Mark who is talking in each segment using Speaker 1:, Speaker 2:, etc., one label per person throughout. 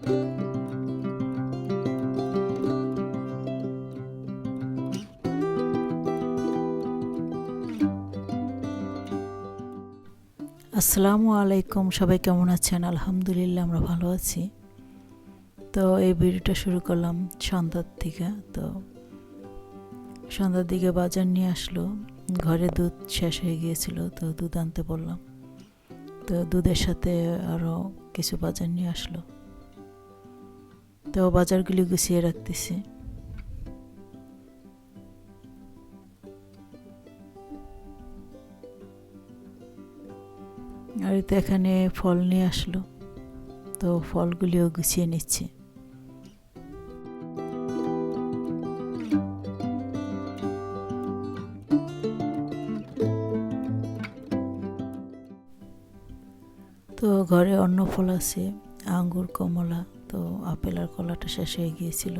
Speaker 1: আসসালামু আলাইকুম, সবাই কেমন আছেন? আলহামদুলিল্লাহ, আমরা ভালো আছি। তো এই ভিডিওটা শুরু করলাম সন্ধ্যার থেকে তো সন্ধ্যার দিকে বাজার নিয়ে আসলো। ঘরে দুধ শেষ হয়ে গিয়েছিল, তো দুধ আনতে বললাম। তো দুধের সাথে আরও কিছু বাজার নিয়ে আসলো। তো বাজারগুলি গুছিয়ে রাখতেছি। আর তো এখানে ফল নিয়ে আসলো। তো ফলগুলিও গুছিয়ে নিচ্ছে। তো ঘরে অন্য ফল আছে, আঙ্গুর, কমলা। তো আপেল আর কলাটা শেষ হয়ে গিয়েছিল।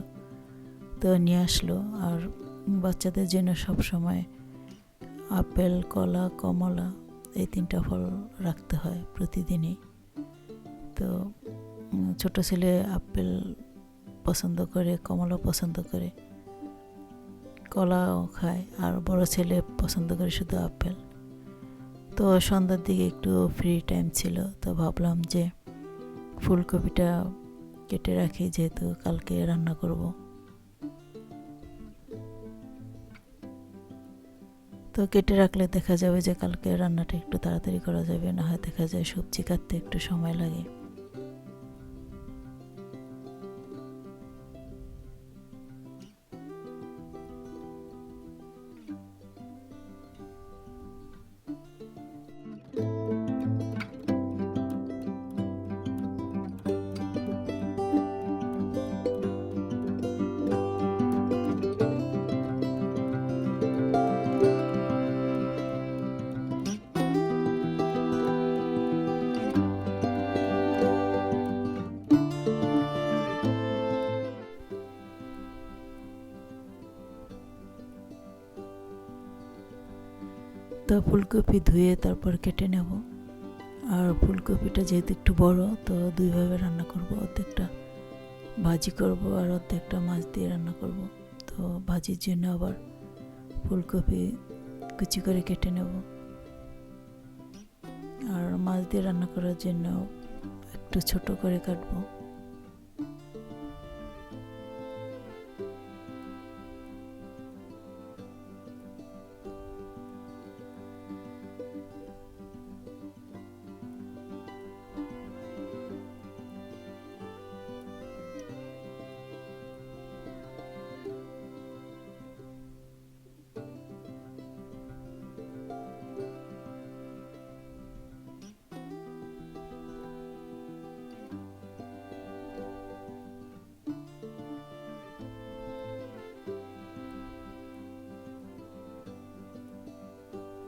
Speaker 1: তো নিয়ে আসলো। আর বাচ্চাদের জন্য সব সময় আপেল, কলা, কমলা এই তিনটা ফল রাখতে হয় প্রতিদিনই। তো ছোট ছেলে আপেল পছন্দ করে কমলা পছন্দ করে, কলাও খায়। আর বড় ছেলে পছন্দ করে শুধু আপেল। তো সন্ধ্যার দিকে একটু ফ্রি টাইম ছিল। তো ভাবলাম যে ফুলকপিটা কেটে রাখি যেহেতু কালকে রান্না করব। তো কেটে রাখলে দেখা যাবে যে কালকে রান্নাটা একটু তাড়াতাড়ি করা যাবে, না হয় দেখা যায় সবজি কাটতে একটু সময় লাগে। তো ফুলকপি ধুয়ে তারপর কেটে নেব। আর ফুলকপিটা যেহেতু একটু বড়, তো দুইভাবে রান্না করব। অর্ধেকটা ভাজি করব আর অর্ধেকটা মাছ দিয়ে রান্না করব। তো ভাজির জন্য আবার ফুলকপি কুচি করে কেটে নেব। আর মাছ দিয়ে রান্না করার জন্য একটু ছোট করে কাটবো।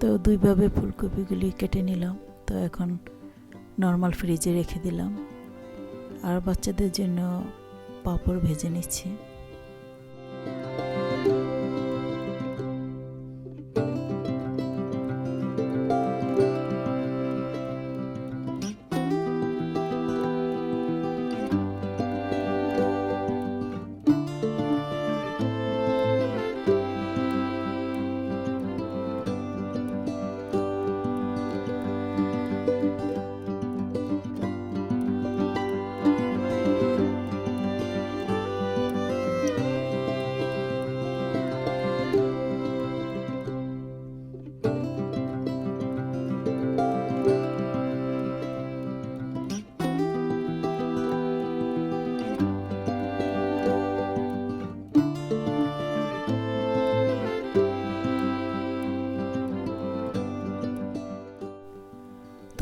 Speaker 1: তো দুইভাবে ফুলকপিগুলি কেটে নিলাম। তো এখন নর্মাল ফ্রিজে রেখে দিলাম। আর বাচ্চাদের জন্য পাঁপড় ভেজে নিচ্ছি।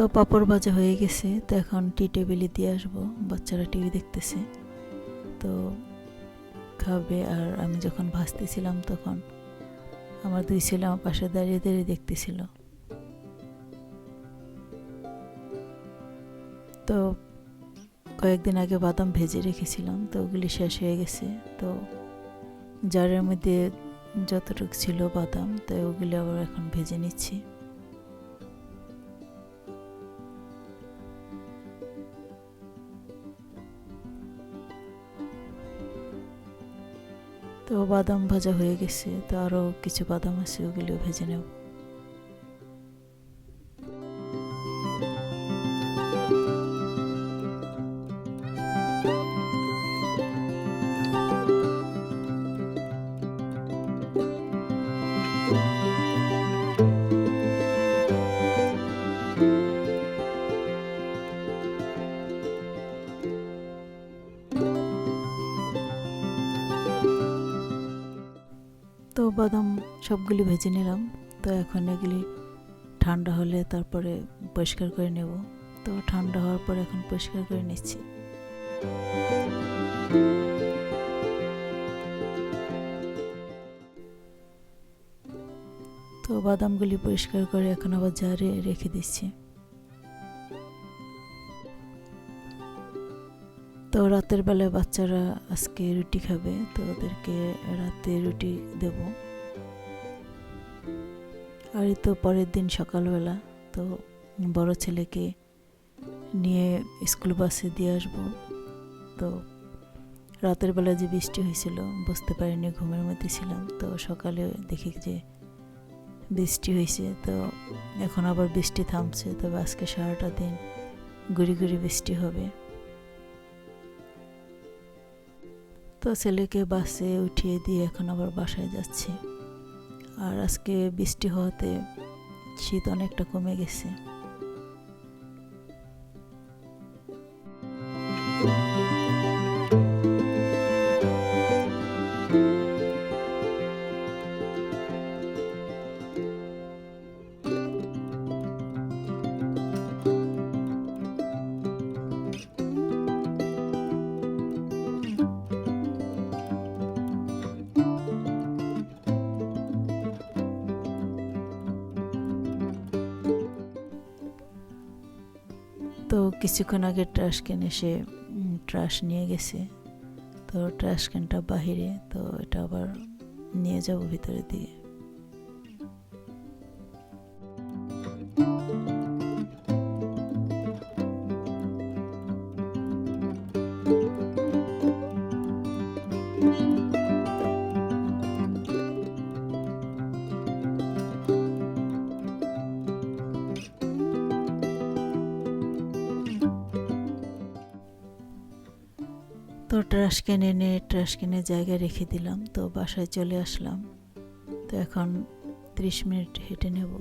Speaker 1: তো পাঁপড় ভাজা হয়ে গেছে, তো এখন টি টেবিলে দিয়ে আসব। বাচ্চারা টিভি দেখতেছে। তো খাবে আর আমি যখন ভাজতেছিলাম তখন আমার দুই ছেলে আমার পাশে দাঁড়িয়ে দাঁড়িয়ে দেখতেছিল। তো কয়েকদিন আগে বাদাম ভেজে রেখেছিলাম, তো ওগুলি শেষ হয়ে গেছে। তো জারের মধ্যে যতটুকু ছিল বাদাম তো ওগুলি আবার এখন ভেজে নিচ্ছি। তো বাদাম ভাজা হয়ে গেছে তো আরও কিছু বাদাম আছে ওগুলো ভেজে নেব। বাদাম সবগুলি ভেজে নিলাম। তো এখন এগুলি ঠান্ডা হলে তারপরে পরিষ্কার করে নেব। তো ঠান্ডা হওয়ার পর এখন পরিষ্কার করে নিচ্ছি। তো বাদামগুলি পরিষ্কার করে এখন আবার জারে রেখে দিচ্ছি। তো রাতের বেলায় বাচ্চারা আজকে রুটি খাবে, তো ওদেরকে রাতে রুটি দেব। আর তো পরের দিন সকালবেলা, তো বড় ছেলেকে নিয়ে স্কুল বাসে দিয়ে আসব। তো রাতের বেলা যে বৃষ্টি হয়েছিল, বুঝতে পারিনি, ঘুমের মধ্যে ছিলাম। তো সকালে দেখি যে বৃষ্টি হয়েছে, তো এখন আবার বৃষ্টি থামছে, তবে আজকে সারাটা দিন গুড়ি গুড়ি বৃষ্টি হবে। তো ছেলেকে বাসে উঠিয়ে দিয়ে এখন আবার বাসায় যাচ্ছি। আর আজকে বৃষ্টি হওয়াতে শীত অনেকটা কমে গেছে। তো কিছুক্ষণ আগে ট্রাশ ক্যান এসে ট্রাশ নিয়ে গেছে। তো ট্রাশ ক্যানটা বাহিরে, তো এটা আবার নিয়ে যাব ভিতরে দিকে তো ট্রাশ ক্যান এনে ট্রাশ কেনে জায়গায় রেখে দিলাম, তো বাসায় চলে আসলাম। তো এখন ত্রিশ মিনিট হেঁটে নেব।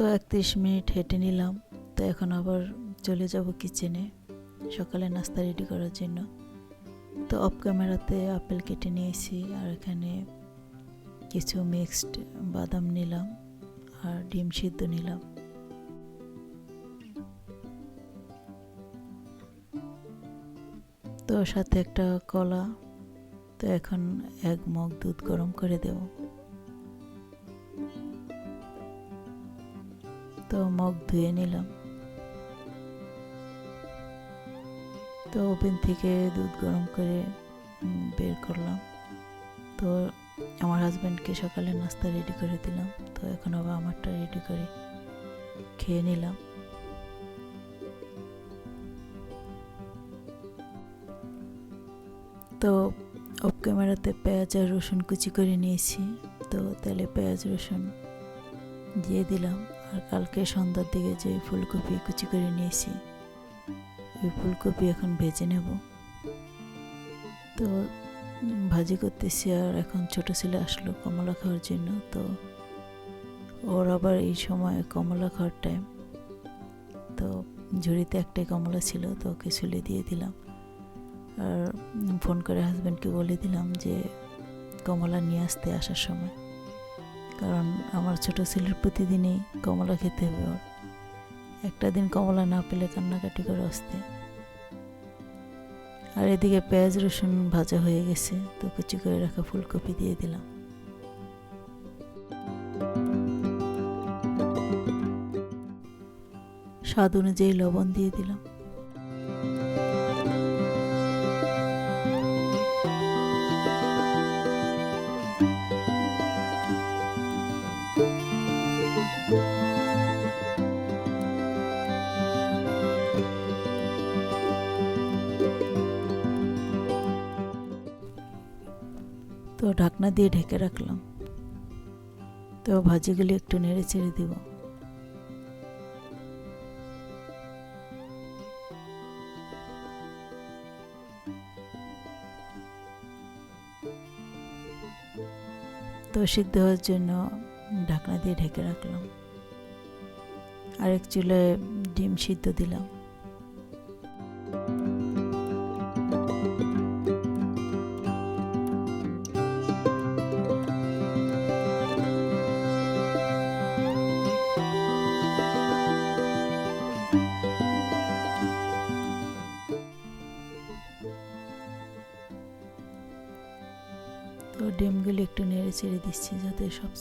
Speaker 1: তো একত্রিশ মিনিট হেঁটে নিলাম। তো এখন আবার চলে যাব কিচেনে সকালে নাস্তা রেডি করার জন্য। তো অফ ক্যামেরাতে আপেল কেটে নিয়েছি আর এখানে কিছু মিক্সড বাদাম নিলাম আর ডিম সিদ্ধ নিলাম। তো সাথে একটা কলা। তো এখন এক মগ দুধ গরম করে দেবো। তো মগ ধুয়ে নিলাম। তো ওভেন থেকে দুধ গরম করে বের করলাম। তো আমার হাজব্যান্ডকে সকালে নাস্তা রেডি করে দিলাম। তো এখন আবার আমারটা রেডি করে খেয়ে নিলাম। তো অফ ক্যামেরাতে পেঁয়াজ আর রসুন কুচি করে নিয়েছি। তো তেলে পেঁয়াজ রসুন দিয়ে দিলাম। আর কালকে সন্ধ্যার দিকে যে ফুলকপি কুচি করে নিয়েছি, ওই ফুলকপি এখন ভেজে নেব। তো ভাজি করতেছি আর এখন ছোট ছেলে আসলো কমলা খাওয়ার জন্য, তো ওর আবার এই সময় কমলা খাওয়ার টাইম তো ঝুড়িতে একটাই কমলা ছিল, তো ওকে ছুলে দিয়ে দিলাম। আর ফোন করে হাজব্যান্ডকে বলে দিলাম যে কমলা নিয়ে আসতে আসার সময়। কারণ আমার ছোট ছেলের প্রতিদিনই কমলা খেতে হবে ওর। একটা দিন কমলা না পেলে কান্নাকাটি করে আসতে। আর এদিকে পেঁয়াজ রসুন ভাজা হয়ে গেছে, তো কুচি করে রাখা ফুলকপি দিয়ে দিলাম। স্বাদ অনুযায়ী লবণ দিয়ে দিলাম। তো ঢাকনা দিয়ে ঢেকে রাখলাম। তো ভাজিগুলি একটু নেড়ে চেড়ে দিব। তো সিদ্ধ হওয়ার জন্য ঢাকনা দিয়ে ঢেকে রাখলাম। আরেক চুলে ডিম সিদ্ধ দিলাম। তো ডিমগুলি একটু নেড়ে চেড়ে দিচ্ছি যাতে সব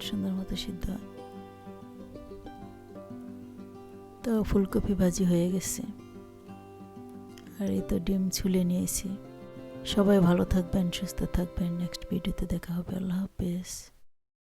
Speaker 1: সুন্দর মতো সিদ্ধ হয়। তো ফুলকপি ভাজি হয়ে গেছে। আর এই তো ডিম ছুলে নিয়েছি। সবাই ভালো থাকবেন, সুস্থ থাকবেন। নেক্সট ভিডিওতে দেখা হবে। আল্লাহ হাফেজ।